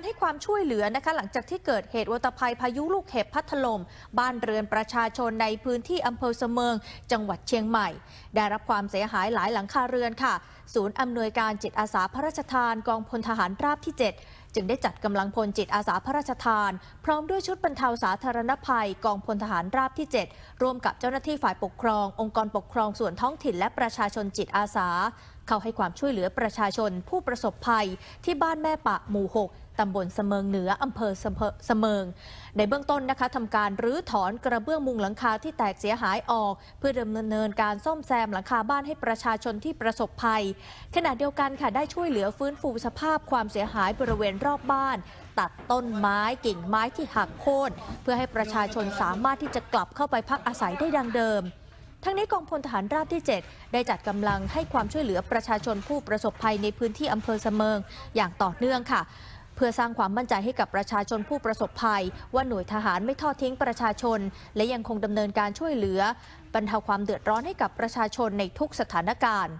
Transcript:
การให้ความช่วยเหลือนะคะหลังจากที่เกิดเหตุวัตภัยพายุลูกเห็บพัดถล่มบ้านเรือนประชาชนในพื้นที่อำเภอเสมิง จังหวัดเชียงใหม่ ได้รับความเสียหายหลายหลังคาเรือนค่ะ ศูนย์อำนวยการจิตอาสาพระราชทานกองพลทหารราบที่ 7 จึงได้จัดกำลังพลจิตอาสาพระราชทาน พร้อมด้วยชุดบรรเทาสาธารณภัย กองพลทหารราบที่ 7 ร่วมกับเจ้าหน้าที่ฝ่ายปกครอง องค์กรปกครองส่วนท้องถิ่นและประชาชนจิตอาสา เข้าให้ความช่วยเหลือประชาชนผู้ประสบภัยที่บ้านแม่ปะหมู่ 6 ตำบลเสมิงเหนืออำเภอเสมิง ในเบื้องต้นนะคะทำการรื้อถอนกระเบื้องมุงหลังคาที่แตกเสียหายออก เพื่อดำเนินการซ่อมแซมหลังคาบ้านให้ประชาชนที่ประสบภัย ขณะเดียวกันค่ะได้ช่วยเหลือฟื้นฟูสภาพความเสียหายบริเวณรอบบ้าน ตัดต้นไม้กิ่งไม้ที่หักโค่นเพื่อให้ประชาชนสามารถที่จะกลับเข้าไปพักอาศัยได้ดังเดิมทั้งนี้กองพลทหารราบที่ 7 ได้จัดกำลังให้ความช่วยเหลือประชาชนผู้ประสบภัยในพื้นที่อำเภอเสมิงอย่างต่อเนื่องค่ะ เพื่อสร้างความมั่นใจให้กับประชาชนผู้ประสบภัย ว่าหน่วยทหารไม่ทอดทิ้งประชาชน และยังคงดำเนินการช่วยเหลือ บรรเทาความเดือดร้อนให้กับประชาชนในทุกสถานการณ์